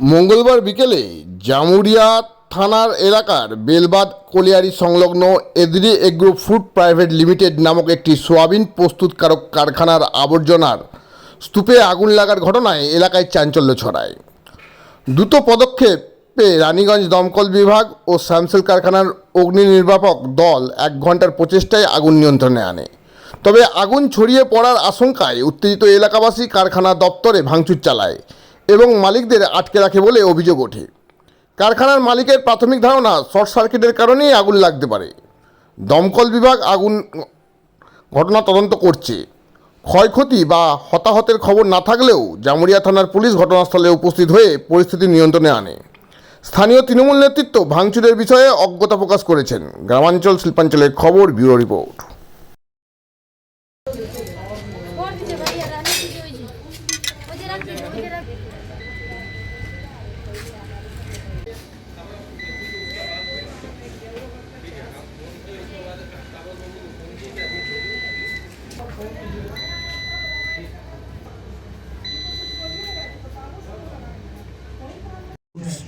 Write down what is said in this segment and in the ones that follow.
মঙ্গলবার বিকেলে জামুরিয়া থানার এলাকার বেলবাদ কলিয়ারি সংলগ্ন এদরি এগ্রো ফুড প্রাইভেট লিমিটেড নামক একটি সোয়াবিন প্রস্তুতকারক কারখানার আবর্জনার স্তূপে আগুন লাগার ঘটনায় এলাকায় চাঞ্চল্য ছড়ায়। দ্রুত পদক্ষেপে রানীগঞ্জ দমকল বিভাগ ও স্যামসেল কারখানার অগ্নি নির্বাপক দল এক ঘণ্টার প্রচেষ্টায় আগুন নিয়ন্ত্রণে আনে। তবে আগুন ছড়িয়ে পড়ার আশঙ্কায় উত্তেজিত এলাকাবাসী কারখানা দপ্তরে ভাঙচুর চালায়। এবং মালিকদের আটকে রাখে বলে অভিযোগ ওঠে। কারখানার মালিকের প্রাথমিক ধারণা শর্ট সার্কিটের কারণেই আগুন লাগতে পারে। দমকল বিভাগ আগুন ঘটনা তদন্ত করছে। ক্ষয়ক্ষতি বা হতাহতের খবর না থাকলেও জামুরিয়া থানার পুলিশ ঘটনাস্থলে উপস্থিত হয়ে পরিস্থিতি নিয়ন্ত্রণে আনে। স্থানীয় তৃণমূল নেতৃত্ব ভাঙচুরের বিষয়ে অজ্ঞতা প্রকাশ করেছেন। গ্রামাঞ্চল শিল্পাঞ্চলের খবর ব্যুরো রিপোর্ট ভোট দিতে ভাই আর আমি কি হয়েছে ওই যে রাখি ওদিকে রাখি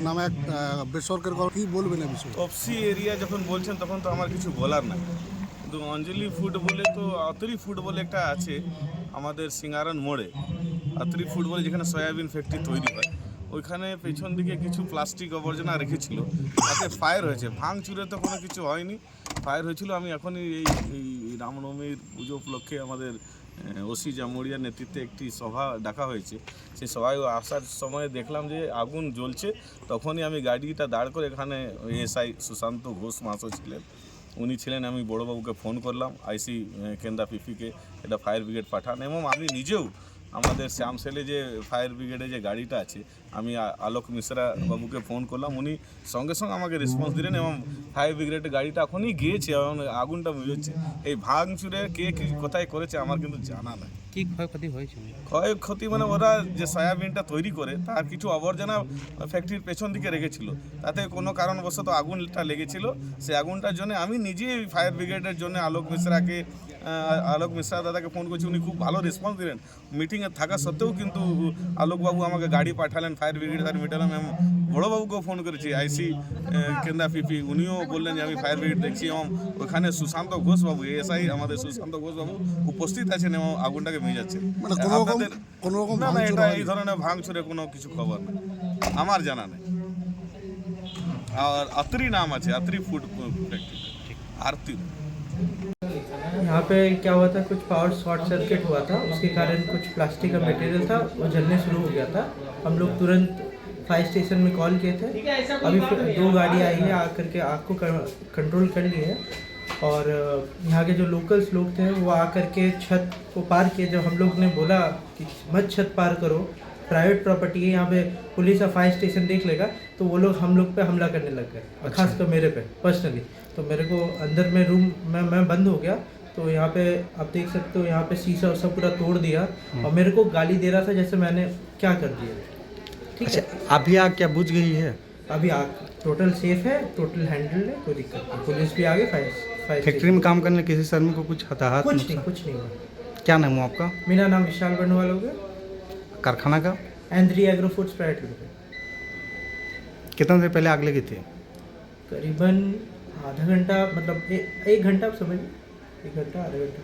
নামে এক বেসরকারি কর- কি বলবেন এই এরিয়া যখন বলছেন, তখন তো আমার কিছু বলার নাই। কিন্তু অঞ্জলি ফুড বলে তো, আতরি ফুড বলে একটা আছে, আমাদের সিঙ্গারন মোড়ে। আতরি ফুড বলে যেখানে সয়াবিন ফ্যাক্টরি তৈরি হয়, ওইখানে পেছন দিকে কিছু প্লাস্টিক আবর্জনা রেখেছিল, তাতে ফায়ার হয়েছে। ভাঙচুরে তো কোনো কিছু হয়নি ফায়ার হয়েছিল। আমি এখনই এই এই রামনবমীর পুজো উপলক্ষে আমাদের ওসি জামুরিয়ার নেতৃত্বে একটি সভা ডাকা হয়েছে। সেই সভায় আসার সময় দেখলাম যে আগুন জ্বলছে, তখনই আমি গাড়িটা দাঁড় করে এখানে এসআই সুশান্ত ঘোষ মাসও ছিলেন। উনি ছিলেন, আমি বড়োবাবুকে ফোন করলাম আইসি কেন্দ্রা পিপিকে এটা ফায়ার ব্রিগেড পাঠান। এবং আমি নিজেও আমাদের শ্যামসেলে যে ফায়ার ব্রিগেডে যে গাড়িটা আছে, আমি আলোক মিশ্রা বাবুকে ফোন করলাম, উনি সঙ্গে সঙ্গে আমাকে রেসপন্স দিলেন এবং ফায়ার ব্রিগেডের গাড়িটা এখনই গিয়েছে এবং আগুনটা বুঝেছে এই ভাঙচুরে কে কি কোথায় করেছে আমার কিন্তু জানা নাই। কি ক্ষয়ক্ষতি হয়েছে? ক্ষয়ক্ষতি মানে ওরা যে সয়াবিনটা তৈরি করে, তার কিছু আবর্জনা ফ্যাক্টরির পেছন দিকে রেখেছিল। তাতে কোনো কারণবশত আগুনটা লেগেছিল। সেই আগুনটার জন্য আমি নিজেই ফায়ার ব্রিগেডের জন্য আলোক মিশ্রাকে আলোক মিশ্রা দাদাকে ফোন করছি। উনি খুব ভালো রেসপন্স দিলেন। মিটিংয়ে থাকা সত্ত্বেও কিন্তু আলোকবাবু আমাকে গাড়ি পাঠালেন ফায়ার ব্রিগেড তার মিটালাম এবং বড়োবাবুকেও ফোন করেছি আইসি কেন্দা পিপি উনিও বললেন যে আমি ফায়ার ব্রিগেড দেখছি এবং ওখানে সুশান্ত ঘোষবাবু এএসআই আমাদের সুশান্ত ঘোষবাবু উপস্থিত আছেন এবং আগুনটাকে মেজাচ্ছেন মানে কোনো রকম আপনাদের- কোনো রকম না না ভাঙচুর এটা এই হয়নি? ধরনের ভাঙচুরে কোনো কিছু খবর নেই আমার জানা নেই আর আত্রি নাম আছে আত্রি ফুড ফ্যাক্টরি আরতি यहाँ पे क्या हुआ था कुछ पावर शॉर्ट सर्किट हुआ था उसके कारण कुछ प्लास्टिक का मटेरियल था वो जलने शुरू हो गया था हम लोग तुरंत फायर स्टेशन में कॉल किए थे। अभी फिर दो गाड़ी आई है आकर के आग को कंट्रोल कर लिए है। और यहाँ के जो लोकल्स लोग थे वो आकर के छत को पार किए। जब हम लोग ने बोला कि मत छत पार करो प्राइवेट प्रॉपर्टी है यहाँ पे पुलिस या फायर स्टेशन देख लेगा तो वो लोग हम लोग पे हमला करने लग गए। और खासकर मेरे पे पर्सनली तो मेरे को अंदर में रूम में मैं बंद हो गया। तो यहाँ पे आप देख सकते हो यहाँ पे शीशा सब पूरा तोड़ दिया। और मेरे को गाली दे रहा था जैसे मैंने क्या कर दिया। अच्छा है। अभी आग क्या बुझ गई है? अभी आग टोटल सेफ़ है टोटल हैंडल है कोई दिक्कत नहीं। पुलिस भी आ गई फायर फैक्ट्री में काम करने किसी श्रमिक को कुछ हताहत कुछ नहीं कुछ नहीं हुआ। क्या नाम है आपका? मेरा नाम विशाल बर्नवाल हो गया। कारखाना का? एंड्री एग्रो फूड्स प्राइवेट लिमिटेड कितने देर पहले आग लगी थी? करीबन आधा घंटा मतलब ए, एक घंटा आप समझ एक घंटा आधा घंटा।